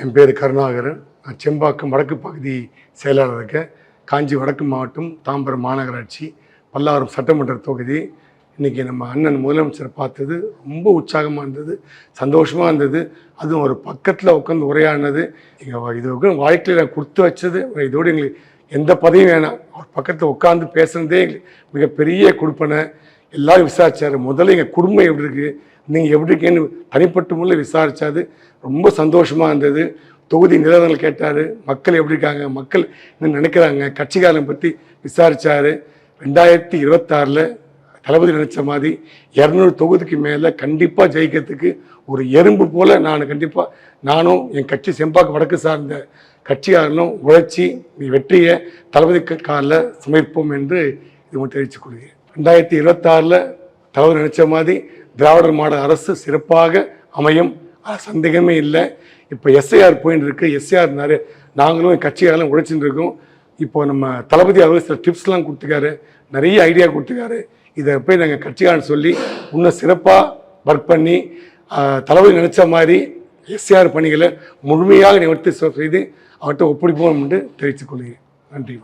என் பேர் கருணாகரன். நான் செம்பாக்கம் வடக்கு பகுதி செயலாளர் இருக்கேன். காஞ்சி வடக்கு மாவட்டம் தாம்பரம் மாநகராட்சி பல்லாவரம் சட்டமன்ற தொகுதி. இன்றைக்கி நம்ம அண்ணன் முதலமைச்சர் பார்த்தது ரொம்ப உற்சாகமாக இருந்தது சந்தோஷமாக இருந்தது. அதுவும் ஒரு பக்கத்தில் உட்காந்து உரையாடினது. எங்கள் இது வாழ்க்கையில் நான் கொடுத்து வச்சது. இதோடு எங்களுக்கு எந்த பதவியும் வேணாம். அவர் பக்கத்தில் உட்காந்து பேசுனதே எங்களுக்கு மிகப்பெரிய கொடுப்பனை. எல்லாரும் விசாரித்தார் முதல்ல எங்கள் குடும்பம் எப்படி இருக்குது நீங்கள் எப்படி இருக்கீங்கன்னு தனிப்பட்ட முறையில் விசாரித்தாது ரொம்ப சந்தோஷமாக இருந்தது. தொகுதி நிலவரங்கள் கேட்டார். மக்கள் எப்படி இருக்காங்க? மக்கள் என்ன நினைக்கிறாங்க? கட்சிக்காரன் பற்றி விசாரித்தார் ரெண்டாயிரத்தி இருபத்தாறில் தளபதி நினச்ச மாதிரி இரநூறு தொகுதிக்கு மேலே கண்டிப்பாக ஜெயிக்கிறதுக்கு ஒரு எறும்பு போல் நான் கண்டிப்பாக நானும் என் கட்சி செம்பாக்கு வடக்கு சார்ந்த கட்சியாரனும் உழைச்சி நீ வெற்றியை தளபதி காலில் சமர்ப்போம் என்று இது மட்டும் தெரிவித்துக் கொள்கிறேன். ரெண்டாயிரத்தி இருபத்தாறில் தவறு நினைச்ச மாதிரி திராவிடர் மாடல் அரசு சிறப்பாக அமையும். அது சந்தேகமே இல்லை. இப்போ எஸ்ஐஆர் போயின்னு இருக்கு. எஸ்ஐஆர் நிறைய நாங்களும் என் கட்சியாலும் உழைச்சிட்டு இருக்கோம். இப்போ நம்ம தளபதி அவர் சில டிப்ஸ்லாம் கொடுத்துருக்காரு. நிறைய ஐடியா கொடுத்துருக்காரு. இதை போய் நாங்கள் கட்சிக்காரன் சொல்லி இன்னும் சிறப்பாக ஒர்க் பண்ணி தளபதி நினைச்ச மாதிரி எஸ்ஆர் பணிகளை முழுமையாக நிவர்த்தி செய்து அவர்கிட்ட ஒப்படைப்போம் என்று தெரிவித்துக் கொள்கிறேன். நன்றி